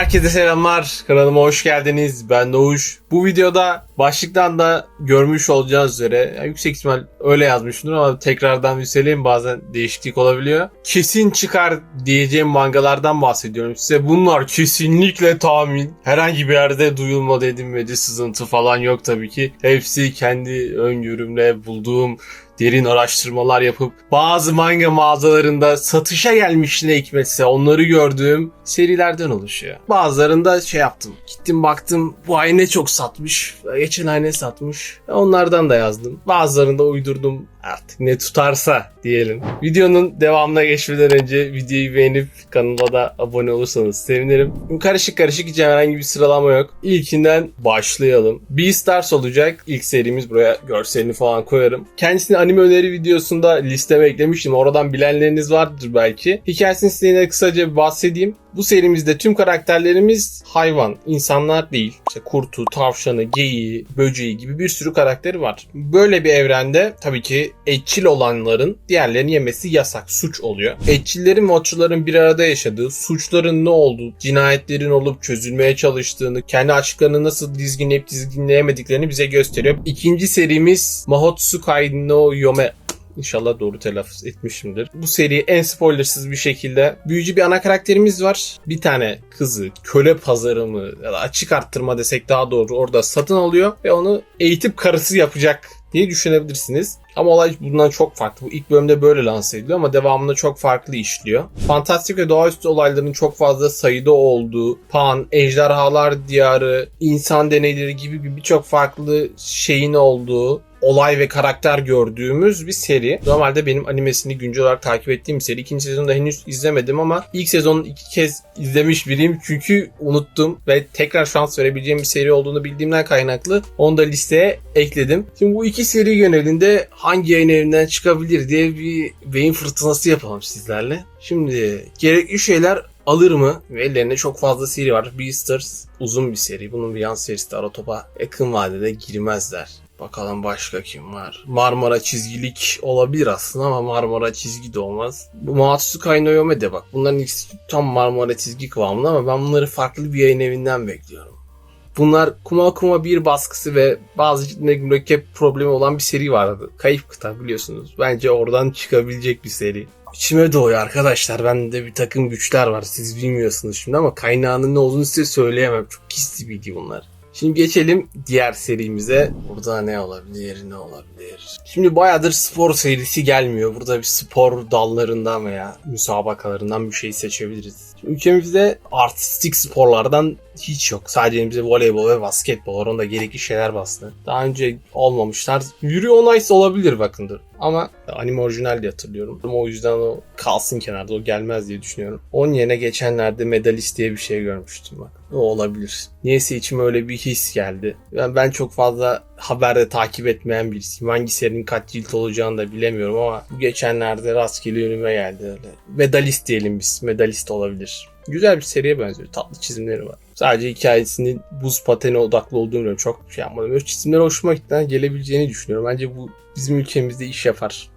Herkese selamlar. Kanalıma hoş geldiniz. Ben Doğuş. Bu videoda başlıktan da görmüş olacağınız üzere yani yüksek ihtimal öyle yazmışımdır ama tekrardan bir söyleyeyim bazen değişiklik olabiliyor. Kesin çıkar diyeceğim mangalardan bahsediyorum size. Bunlar kesinlikle tahmin. Herhangi bir yerde duyulmadı edinmedi sızıntı falan yok tabii ki. Hepsi kendi öngörümle bulduğum derin araştırmalar yapıp bazı manga mağazalarında satışa gelmiş ne hikmetse onları gördüğüm serilerden oluşuyor. Bazılarında şey yaptım. Gittim baktım bu ay ne çok satmış. Geçen ay ne satmış. Onlardan da yazdım. Bazılarında uydurdum artık ne tutarsa diyelim. Videonun devamına geçmeden önce videoyu beğenip kanala da abone olursanız sevinirim. Karışık karışık hiç herhangi bir sıralama yok. İlkinden başlayalım. Beastars olacak. İlk serimiz buraya görselini falan koyarım. Kendisini anime öneri videosunda listeme eklemiştim. Oradan bilenleriniz vardır belki. Hikayesini size kısaca bahsedeyim. Bu serimizde tüm karakterlerimiz hayvan, insanlar değil. İşte kurtu, tavşanı, geyiği, böceği gibi bir sürü karakteri var. Böyle bir evrende tabii ki etçil olanların diğerlerini yemesi yasak, suç oluyor. Etçillerin ve otçuların bir arada yaşadığı, suçların ne olduğu, cinayetlerin olup çözülmeye çalıştığını, kendi açıklarını nasıl dizginleyip dizginleyemediklerini bize gösteriyor. İkinci serimiz Mahotsukai no Yome İnşallah doğru telaffuz etmişimdir. Bu seri en spoilersız bir şekilde büyücü bir ana karakterimiz var. Bir tane kızı köle pazarı mı açık arttırma desek daha doğru orada satın alıyor ve onu eğitip karısı yapacak diye düşünebilirsiniz. Ama olay bundan çok farklı. Bu ilk bölümde böyle lanse ediliyor ama devamında çok farklı işliyor. Fantastik ve doğaüstü olayların çok fazla sayıda olduğu, Pan, Ejderhalar Diyarı, insan deneyleri gibi birçok farklı şeyin olduğu olay ve karakter gördüğümüz bir seri. Normalde benim animesini güncel olarak takip ettiğim bir seri. İkinci sezonu da henüz izlemedim ama ilk sezonu iki kez izlemiş biriyim çünkü unuttum ve tekrar şans verebileceğim bir seri olduğunu bildiğimden kaynaklı onu da listeye ekledim. Şimdi bu iki seri genelinde hangi yayın evinden çıkabilir diye bir beyin fırtınası yapalım sizlerle. Şimdi gerekli şeyler alır mı? Ve ellerinde çok fazla seri var. Beastars uzun bir seri. Bunun bir yan serisi de Aratop'a yakın vadede girmezler. Bakalım başka kim var? Marmara çizgilik olabilir aslında ama Marmara çizgi de olmaz. Bu Matsukai no Yome de bak. Bunların ikisi tam Marmara çizgi kıvamında ama ben bunları farklı bir yayın evinden bekliyorum. Bunlar Kuma Kuma bir baskısı ve bazı ciltinde mürekkep problemi olan bir seri vardı. Kayıp kıta biliyorsunuz. Bence oradan çıkabilecek bir seri. İçime doğuyor arkadaşlar. Bende bir takım güçler var. Siz bilmiyorsunuz şimdi ama kaynağının ne olduğunu size söyleyemem. Çok gizli bilgi bunlar. Şimdi geçelim diğer serimize. Burada ne olabilir, ne olabilir? Şimdi bayağıdır spor serisi gelmiyor. Burada bir spor dallarından veya müsabakalarından bir şey seçebiliriz. Şimdi ülkemizde artistik sporlardan hiç yok. Sadece elimizde voleybol ve basketbol var. Onda gerekli şeyler bastı. Daha önce olmamışlar. Yuri on Ice olabilir bakındır. Ama anime orijinal diye hatırlıyorum. O yüzden o kalsın kenarda. O gelmez diye düşünüyorum. Onun yerine geçenlerde medalist diye bir şey görmüştüm bak. O olabilir. Niyeyse içime öyle bir his geldi. Yani ben çok fazla haberde takip etmeyen birisiyim. Hangi serinin kaç cilt olacağını da bilemiyorum ama bu geçenlerde rastgele önüme geldi öyle. Medalist diyelim biz. Medalist olabilir. Güzel bir seriye benziyor. Tatlı çizimleri var. Sadece hikayesinin buz pateni odaklı olduğunu biliyorum. Çok şey yapmadım. Böyle çizimler hoşuma gittiğinden gelebileceğini düşünüyorum. Bence bu bizim ülkemizde iş yapar.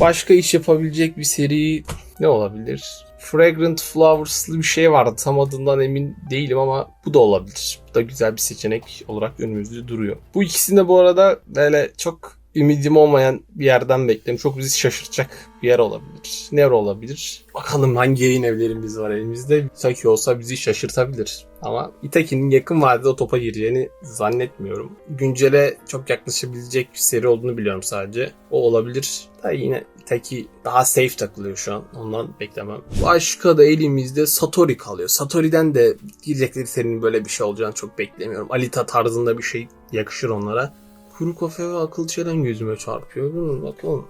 Başka iş yapabilecek bir seri ne olabilir? Fragrant Flowers'lı bir şey vardı. Tam adından emin değilim ama bu da olabilir. Bu da güzel bir seçenek olarak önümüzde duruyor. Bu ikisini de bu arada böyle çok ümidim olmayan bir yerden bekliyorum. Çok bizi şaşırtacak bir yer olabilir. Nere olabilir? Bakalım hangi yayın evlerimiz var elimizde. Saki olsa bizi şaşırtabilir. Ama Itaki'nin yakın vadede o topa gireceğini zannetmiyorum. Güncele çok yaklaşabilecek bir seri olduğunu biliyorum sadece. O olabilir. Da yine Itaki daha safe takılıyor şu an. Ondan beklemem. Başka da elimizde Satori kalıyor. Satori'den de girecekleri serinin böyle bir şey olacağını çok beklemiyorum. Alita tarzında bir şey yakışır onlara. Kuru kafe ve akıl çelen gözüme çarpıyor. Mi? Bakalım.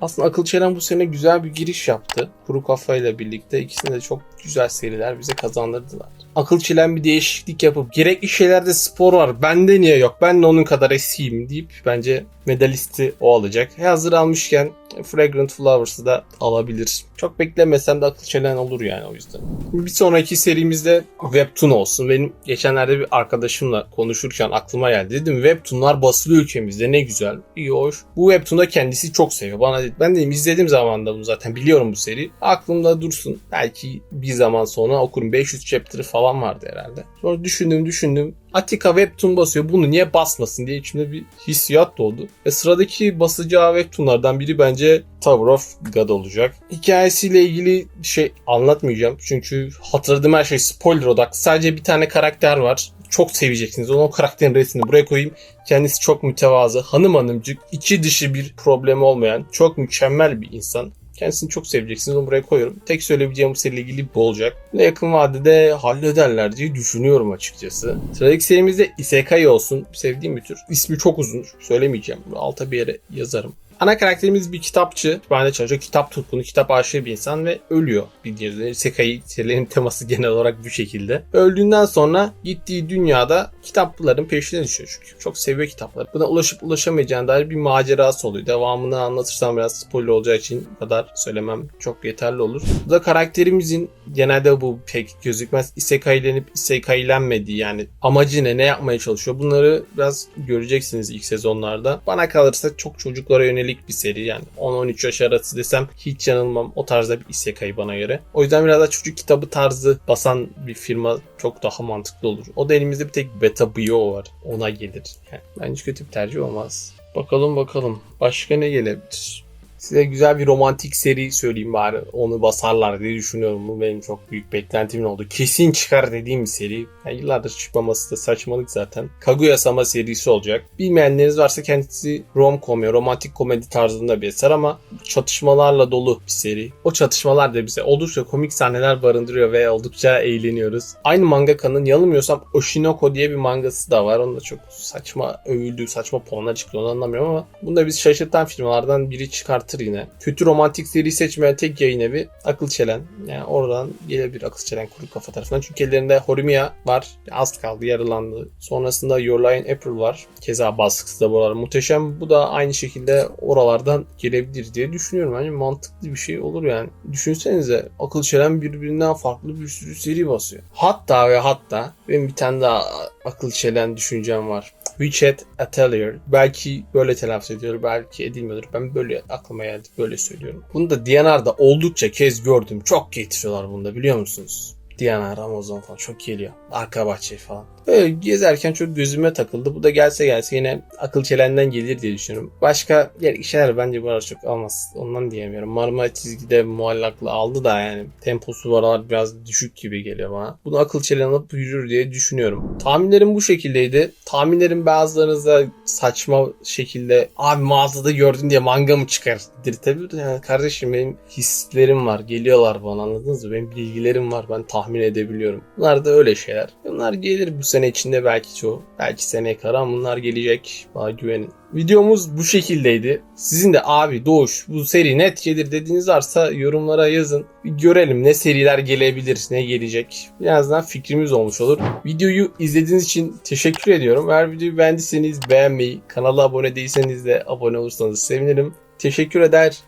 Aslında Akıl Çelen bu sene güzel bir giriş yaptı. Kuru Kafa ile birlikte ikisinde de çok güzel seriler bize kazandırdılar. Akıl Çelen bir değişiklik yapıp gerekli şeylerde spor var. Bende niye yok? Ben de onun kadar eskiyim deyip bence medalisti o alacak. E hazır almışken Fragrant Flowers'ı da alabilir. Çok beklemesem de akıl çelen olur yani o yüzden. Bir sonraki serimizde Webtoon olsun. Benim geçenlerde bir arkadaşımla konuşurken aklıma geldi. Dedim Webtoon'lar basılı ülkemizde ne güzel. İyi hoş. Bu Webtoon'da kendisi çok seviyor. Bana dedi. Ben dedim izlediğim zaman da bunu zaten biliyorum bu seri. Aklımda dursun. Belki bir zaman sonra okurum. 500 chapter'ı falan vardı herhalde. Sonra düşündüm düşündüm. Atika Webtoon basıyor. Bunu niye basmasın diye içimde bir hissiyat doğdu. Ve sıradaki basacağı Webtoon'lardan biri bence Tower of God olacak. Hikayesiyle ilgili şey anlatmayacağım. Çünkü hatırladığım her şey spoiler odaklı. Sadece bir tane karakter var. Çok seveceksiniz. Onu o karakterin resmini buraya koyayım. Kendisi çok mütevazı, hanım hanımcık, içi dışı bir problemi olmayan, çok mükemmel bir insan. Kendisini çok seveceksiniz. Onu buraya koyuyorum. Tek söyleyebileceğim bu seriyle ilgili bu olacak. Ve yakın vadede hallederler diye düşünüyorum açıkçası. Sıradaki serimizde Isekai olsun. Sevdiğim bir tür. İsmi çok uzun. Söylemeyeceğim. Bunu alta bir yere yazarım. Ana karakterimiz bir kitapçı. Kütüphanede çalışıyor. Kitap tutkunu, kitap aşığı bir insan ve ölüyor. Bildiğiniz üzere Isekai serilerinin teması genel olarak bu şekilde. Öldüğünden sonra gittiği dünyada kitapların peşine düşüyor çünkü. Çok seviyor kitapları. Buna ulaşıp ulaşamayacağına dair bir macerası oluyor. Devamını anlatırsam biraz spoiler olacağı için kadar söylemem çok yeterli olur. Bu da karakterimizin genelde bu pek gözükmez isekailenip isekailenmediği yani amacı ne, ne yapmaya çalışıyor bunları biraz göreceksiniz ilk sezonlarda. Bana kalırsa çok çocuklara yönelik bir seri yani 10-13 yaş arası desem hiç yanılmam o tarzda bir isekai bana göre. O yüzden biraz da çocuk kitabı tarzı basan bir firma çok daha mantıklı olur. O da elimizde bir tek Beta Bio var. Ona gelir. Yani bence kötü bir tercih olmaz. Bakalım bakalım. Başka ne gelebilir? Size güzel bir romantik seri söyleyeyim bari. Onu basarlar diye düşünüyorum. Bu benim çok büyük beklentimin oldu. Kesin çıkar dediğim bir seri. Yani yıllardır çıkmaması da saçmalık zaten. Kaguya-sama serisi olacak. Bilmeyenleriniz varsa kendisi rom-com ya romantik komedi tarzında bir eser ama çatışmalarla dolu bir seri. O çatışmalar da bize oldukça komik sahneler barındırıyor ve oldukça eğleniyoruz. Aynı mangakanın yanılmıyorsam Oshinoko diye bir mangası da var. Onun da çok saçma övüldüğü, saçma puanlar çıktı onu anlamıyorum ama bunu da biz şaşırtan firmalardan biri çıkartır yine. Kötü romantik seri seçmeyen tek yayın evi Akıl Çelen. Yani oradan gelebilir Akıl Çelen kuru kafa tarafından. Çünkü ellerinde Horimiya var. Az kaldı yarılandı. Sonrasında Your Line April var. Keza baskısı da buralar muhteşem. Bu da aynı şekilde oralardan gelebilir diye düşünüyorum. Bence mantıklı bir şey olur yani. Düşünsenize Akıl Çelen birbirinden farklı bir sürü seri basıyor. Hatta ve hatta benim bir tane daha Akıl Çelen düşüncem var. WeChat Atelier. Belki böyle telaffuz ediyor, belki edilmiyordur. Ben böyle aklıma geldi, böyle söylüyorum. Bunu da DNR'da oldukça kez gördüm. Çok getiriyorlar bunda biliyor musunuz? DNR, Amazon falan çok geliyor. Arka bahçe falan. Böyle gezerken çok gözüme takıldı. Bu da gelse gelse yine akıl çelenden gelir diye düşünüyorum. Başka gerekli şeyler bence bu arada çok almaz. Ondan diyemiyorum. Marmara çizgide muallaklı aldı da yani temposu bu aralar biraz düşük gibi geliyor bana. Bunu akıl çelen alıp yürür diye düşünüyorum. Tahminlerim bu şekildeydi. Tahminlerin bazılarınızda saçma şekilde abi mağazada gördün diye manga mı çıkar dedirtebilir. Yani kardeşim benim hislerim var. Geliyorlar bana anladınız mı? Benim bilgilerim var. Ben tahmin edebiliyorum. Bunlar da öyle şeyler. Bunlar gelir bu sene içinde belki çoğu. Belki seneye kadar ama bunlar gelecek. Bana güvenin. Videomuz bu şekildeydi. Sizin de abi Doğuş bu seri net gelir dediğiniz varsa yorumlara yazın. Bir görelim ne seriler gelebilir, ne gelecek. Birazdan fikrimiz olmuş olur. Videoyu izlediğiniz için teşekkür ediyorum. Eğer videoyu beğendiyseniz beğenmeyi, kanala abone değilseniz de abone olursanız sevinirim. Teşekkür eder.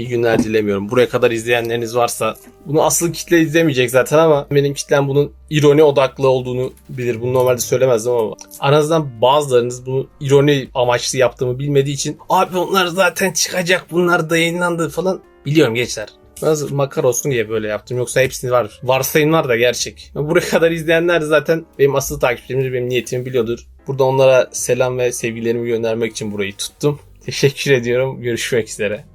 İyi günler dilemiyorum. Buraya kadar izleyenleriniz varsa bunu asıl kitle izlemeyecek zaten ama benim kitlem bunun ironi odaklı olduğunu bilir. Bunu normalde söylemezdim ama aranızdan bazılarınız bunu ironi amaçlı yaptığımı bilmediği için abi onlar zaten çıkacak bunlar da yayınlandı falan biliyorum gençler. Biraz makar olsun diye böyle yaptım. Yoksa hepsini var. Varsayımlar da gerçek. Buraya kadar izleyenler zaten benim asıl takipçilerim benim niyetimi biliyordur. Burada onlara selam ve sevgilerimi göndermek için burayı tuttum. Teşekkür ediyorum. Görüşmek üzere.